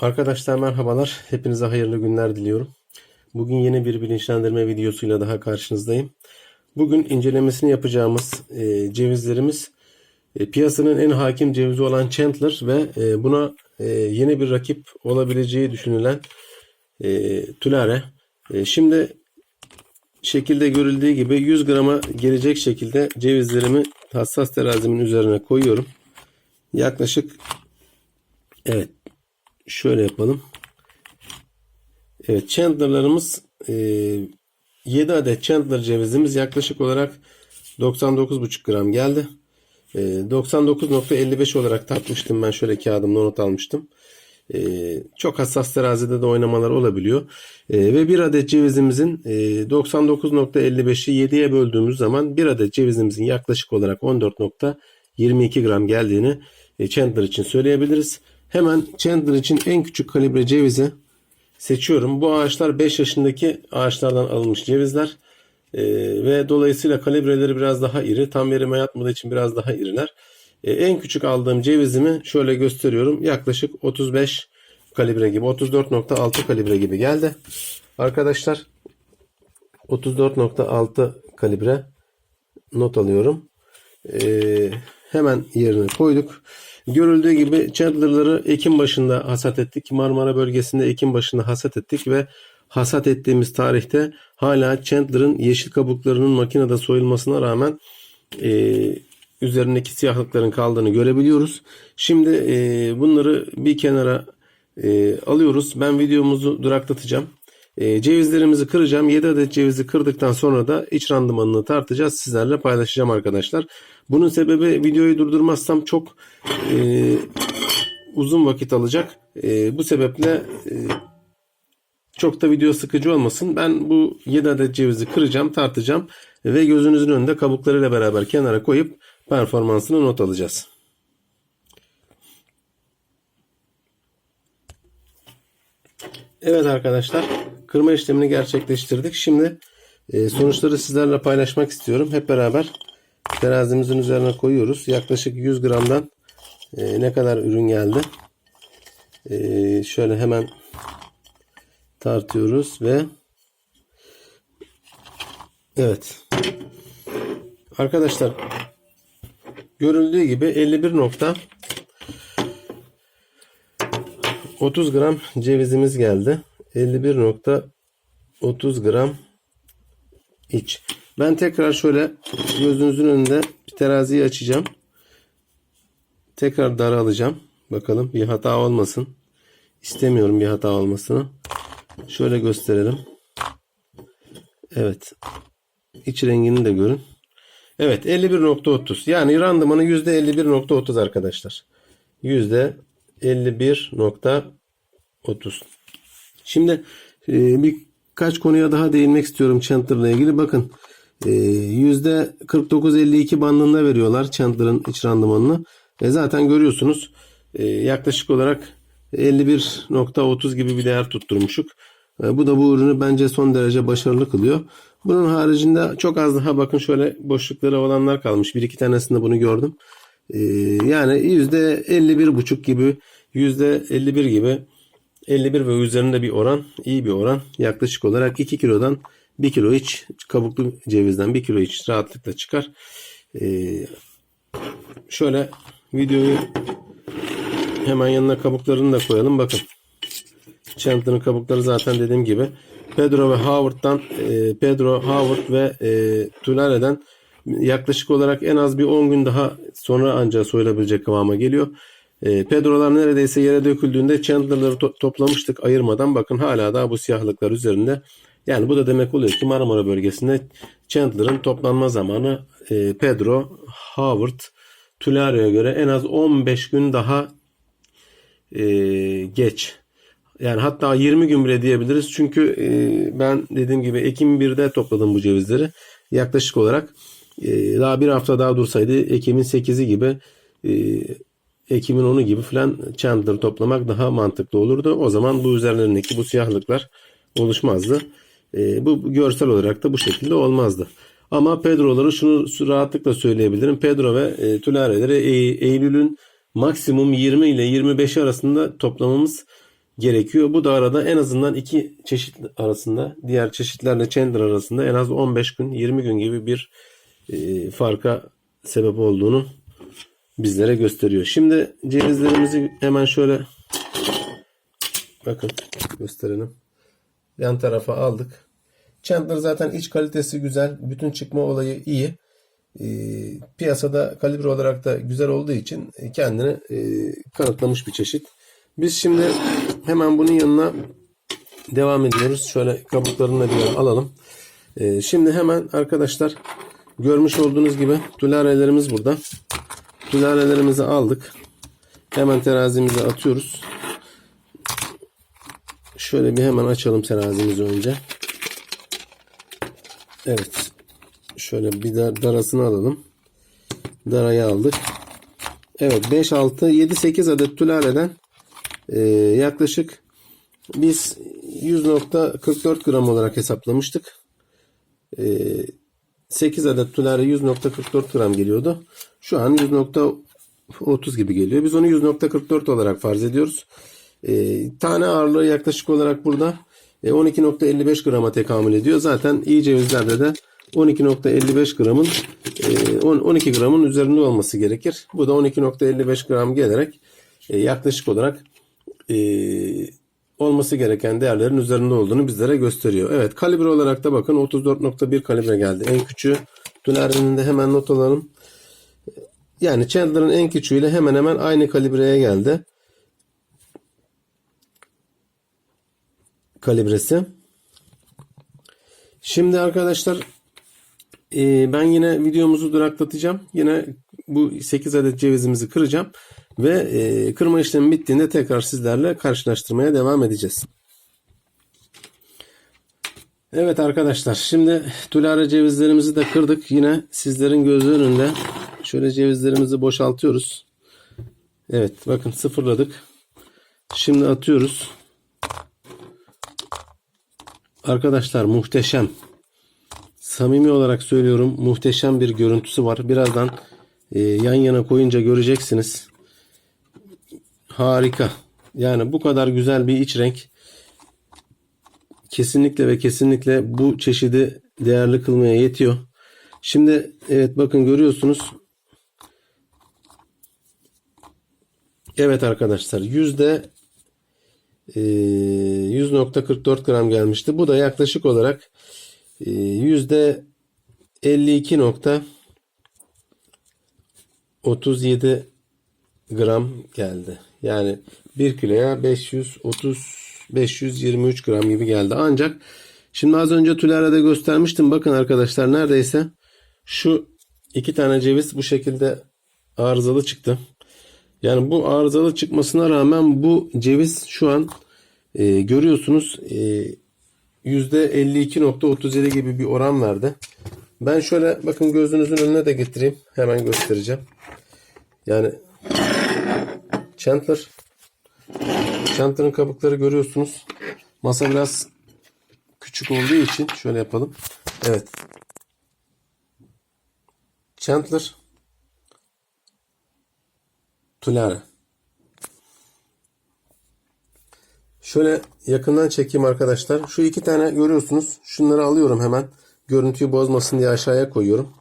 Arkadaşlar merhabalar. Hepinize hayırlı günler diliyorum. Bugün yeni bir bilinçlendirme videosuyla daha karşınızdayım. Bugün incelemesini yapacağımız e, cevizlerimiz e, piyasanın en hakim cevizi olan Chandler ve e, buna e, yeni bir rakip olabileceği düşünülen e, Tulare. E, şimdi şekilde görüldüğü gibi 100 grama gelecek şekilde cevizlerimi hassas terazimin üzerine koyuyorum. Yaklaşık evet şöyle yapalım. Evet Chandler'larımız e, 7 adet Chandler cevizimiz yaklaşık olarak 99,5 gram geldi. E, 99.55 olarak tartmıştım ben şöyle kağıdımda not almıştım. E, çok hassas terazide de oynamalar olabiliyor. E, ve bir adet cevizimizin e, 99.55'i 7'ye böldüğümüz zaman bir adet cevizimizin yaklaşık olarak 14.22 gram geldiğini e, Chandler için söyleyebiliriz. Hemen Chandler için en küçük kalibre cevizi seçiyorum. Bu ağaçlar 5 yaşındaki ağaçlardan alınmış cevizler. Ee, ve dolayısıyla kalibreleri biraz daha iri. Tam verime yatmadığı için biraz daha iriler. Ee, en küçük aldığım cevizimi şöyle gösteriyorum. Yaklaşık 35 kalibre gibi 34.6 kalibre gibi geldi. Arkadaşlar 34.6 kalibre not alıyorum. Ee, hemen yerine koyduk. Görüldüğü gibi Chandler'ları Ekim başında hasat ettik. Marmara bölgesinde Ekim başında hasat ettik ve hasat ettiğimiz tarihte hala Chandler'ın yeşil kabuklarının makinede soyulmasına rağmen e, üzerindeki siyahlıkların kaldığını görebiliyoruz. Şimdi e, bunları bir kenara e, alıyoruz. Ben videomuzu duraklatacağım. E, cevizlerimizi kıracağım. 7 adet cevizi kırdıktan sonra da iç randımanını tartacağız. Sizlerle paylaşacağım arkadaşlar. Bunun sebebi videoyu durdurmazsam çok e, uzun vakit alacak. E, bu sebeple e, çok da video sıkıcı olmasın. Ben bu 7 adet cevizi kıracağım, tartacağım ve gözünüzün önünde kabuklarıyla beraber kenara koyup performansını not alacağız. Evet arkadaşlar kırma işlemini gerçekleştirdik. Şimdi e, sonuçları sizlerle paylaşmak istiyorum. Hep beraber terazimizin üzerine koyuyoruz. Yaklaşık 100 gramdan e, ne kadar ürün geldi. E, şöyle hemen tartıyoruz ve evet arkadaşlar görüldüğü gibi 51 nokta 30 gram cevizimiz geldi. 51.30 gram iç. Ben tekrar şöyle gözünüzün önünde bir teraziyi açacağım. Tekrar dar alacağım. Bakalım bir hata olmasın. İstemiyorum bir hata olmasını. Şöyle gösterelim. Evet. İç rengini de görün. Evet 51.30 yani randımanı %51.30 arkadaşlar. %51.30 Şimdi e, birkaç konuya daha değinmek istiyorum Chandler'la ilgili. Bakın e, %49-52 bandında veriyorlar Chandler'ın iç randımanını. E, zaten görüyorsunuz e, yaklaşık olarak 51.30 gibi bir değer tutturmuşuk. E, bu da bu ürünü bence son derece başarılı kılıyor. Bunun haricinde çok az daha bakın şöyle boşlukları olanlar kalmış. Bir iki tanesinde bunu gördüm. E, yani %51.5 gibi %51 gibi 51 ve üzerinde bir oran iyi bir oran. Yaklaşık olarak 2 kilodan 1 kilo iç kabuklu cevizden 1 kilo iç rahatlıkla çıkar. Ee, şöyle videoyu hemen yanına kabuklarını da koyalım. Bakın. Chandler'ın kabukları zaten dediğim gibi. Pedro ve Howard'dan e, Pedro, Howard ve e, Tulare'den yaklaşık olarak en az bir 10 gün daha sonra ancak soyulabilecek kıvama geliyor. E, Pedro'lar neredeyse yere döküldüğünde Chandler'ları to- toplamıştık ayırmadan. Bakın hala daha bu siyahlıklar üzerinde. Yani bu da demek oluyor ki Marmara bölgesinde Chandler'ın toplanma zamanı e, Pedro, Howard, Tulare'ye göre en az 15 gün daha e, geç. Yani hatta 20 gün bile diyebiliriz. Çünkü e, ben dediğim gibi Ekim 1'de topladım bu cevizleri. Yaklaşık olarak e, daha bir hafta daha dursaydı Ekim'in 8'i gibi e, Ekim'in 10'u gibi falan Chandler toplamak daha mantıklı olurdu. O zaman bu üzerlerindeki bu siyahlıklar oluşmazdı. E, bu görsel olarak da bu şekilde olmazdı. Ama Pedro'ları şunu rahatlıkla söyleyebilirim. Pedro ve e, Tulare'leri e, Eylül'ün maksimum 20 ile 25 arasında toplamamız gerekiyor. Bu da arada en azından iki çeşit arasında diğer çeşitlerle Chandler arasında en az 15 gün 20 gün gibi bir e, farka sebep olduğunu bizlere gösteriyor. Şimdi cevizlerimizi hemen şöyle bakın gösterelim. Yan tarafa aldık. Chandler zaten iç kalitesi güzel. Bütün çıkma olayı iyi. E, piyasada kalibre olarak da güzel olduğu için kendini e, kanıtlamış bir çeşit. Biz şimdi hemen bunun yanına devam ediyoruz. Şöyle kabuklarını bir alalım. E, şimdi hemen arkadaşlar görmüş olduğunuz gibi tularelerimiz burada. Tularelerimizi aldık. Hemen terazimize atıyoruz. Şöyle bir hemen açalım terazimizi önce. Evet. Şöyle bir dar, darasını alalım. Darayı aldık. Evet 5, 6, 7, 8 adet tülareden e, yaklaşık biz 100.44 gram olarak hesaplamıştık. E, 8 adet tülare 100.44 gram geliyordu. Şu an 100.30 gibi geliyor. Biz onu 100.44 olarak farz ediyoruz. E, tane ağırlığı yaklaşık olarak burada e, 12.55 grama tekamül ediyor. Zaten iyi cevizlerde de 12.55 gramın e, 12 gramın üzerinde olması gerekir. Bu da 12.55 gram gelerek e, yaklaşık olarak e, olması gereken değerlerin üzerinde olduğunu bizlere gösteriyor. Evet kalibre olarak da bakın 34.1 kalibre geldi. En küçüğü Tüler'in de hemen not alalım. Yani Chandler'ın en küçüğüyle hemen hemen aynı kalibreye geldi. Kalibresi. Şimdi arkadaşlar e, ben yine videomuzu duraklatacağım. Yine bu 8 adet cevizimizi kıracağım. Ve e, kırma işlemi bittiğinde tekrar sizlerle karşılaştırmaya devam edeceğiz. Evet arkadaşlar şimdi tulare cevizlerimizi de kırdık. Yine sizlerin gözü önünde şöyle cevizlerimizi boşaltıyoruz. Evet bakın sıfırladık. Şimdi atıyoruz. Arkadaşlar muhteşem. Samimi olarak söylüyorum muhteşem bir görüntüsü var. Birazdan e, yan yana koyunca göreceksiniz. Harika. Yani bu kadar güzel bir iç renk kesinlikle ve kesinlikle bu çeşidi değerli kılmaya yetiyor. Şimdi evet bakın görüyorsunuz. Evet arkadaşlar yüzde e, 100.44 gram gelmişti. Bu da yaklaşık olarak e, yüzde 52.37 gram geldi. Yani 1 kiloya 530 523 gram gibi geldi. Ancak şimdi az önce Tülera'da göstermiştim. Bakın arkadaşlar neredeyse şu iki tane ceviz bu şekilde arızalı çıktı. Yani bu arızalı çıkmasına rağmen bu ceviz şu an e, görüyorsunuz e, %52.37 gibi bir oran verdi. Ben şöyle bakın gözünüzün önüne de getireyim. Hemen göstereceğim. Yani Chandler Chandler'ın kabukları görüyorsunuz. Masa biraz küçük olduğu için şöyle yapalım. Evet. Chandler Tulare. Şöyle yakından çekeyim arkadaşlar. Şu iki tane görüyorsunuz. Şunları alıyorum hemen. Görüntüyü bozmasın diye aşağıya koyuyorum.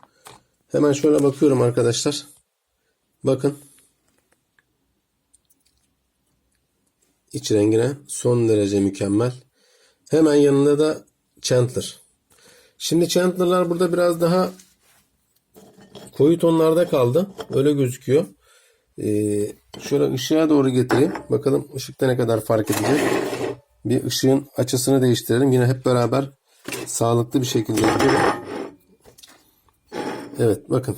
Hemen şöyle bakıyorum arkadaşlar. Bakın. İç rengine son derece mükemmel. Hemen yanında da Chandler. Şimdi Chandler'lar burada biraz daha koyu tonlarda kaldı. Öyle gözüküyor. Ee, şöyle ışığa doğru getireyim. Bakalım ışıkta ne kadar fark edecek. Bir ışığın açısını değiştirelim. Yine hep beraber sağlıklı bir şekilde. Evet bakın.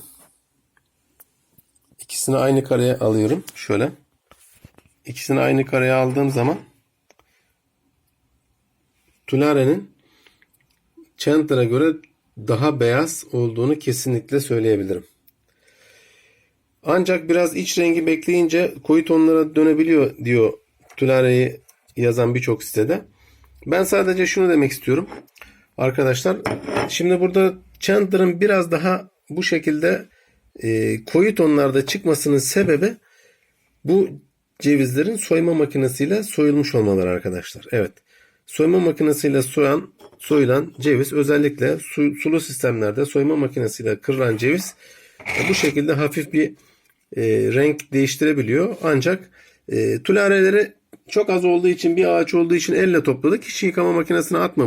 İkisini aynı kareye alıyorum. Şöyle. İkisini aynı kareye aldığım zaman Tulare'nin Chandler'a göre daha beyaz olduğunu kesinlikle söyleyebilirim. Ancak biraz iç rengi bekleyince koyu tonlara dönebiliyor diyor Tulare'yi yazan birçok sitede. Ben sadece şunu demek istiyorum. Arkadaşlar şimdi burada Chandler'ın biraz daha bu şekilde e, koyu tonlarda çıkmasının sebebi bu cevizlerin soyma makinesiyle soyulmuş olmaları arkadaşlar. Evet. Soyma makinesiyle soyan, soyulan ceviz özellikle su- sulu sistemlerde soyma makinesiyle kırılan ceviz e, bu şekilde hafif bir e, renk değiştirebiliyor. Ancak e, tulareleri çok az olduğu için bir ağaç olduğu için elle topladık. Hiç yıkama makinesine atmamış